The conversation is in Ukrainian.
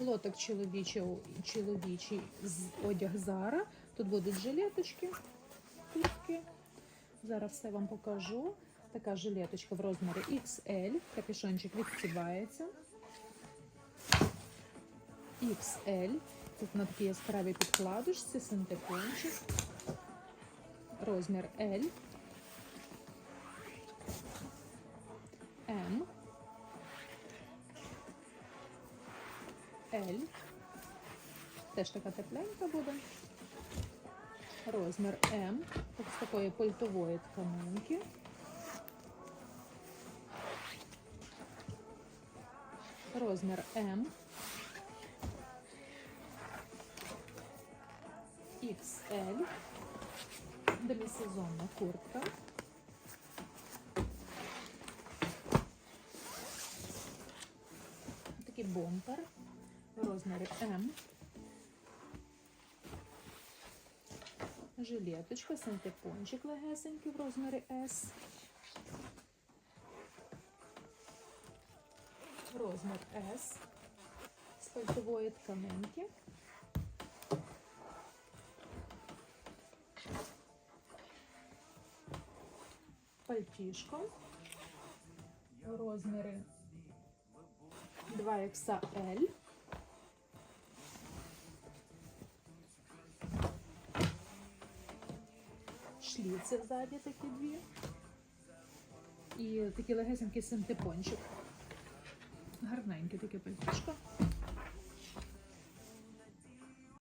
Лоток чоловічий, чоловічий з одяг Зара. Тут будуть жилеточки, куртки. Зараз все вам покажу. Така жилеточка в розмірі XL. Капюшончик відстібається. XL. Тут на такій яскравій підкладочці, синтепончик. Розмір L. L. Теж така тепленька буде. Розмір М. От з такої пальтової тканинки. Розмір М. XL. Демісезонна куртка. Такий бомпер розмірі М. Жилеточка, синтепончик легесенький в розмірі S. Розмір S з пальтової тканинки. Пальтішко в розмірі 2XL. Шліци ззаді такі дві. І такі легесенький синтепончик. Гарненьке таке пальтішко.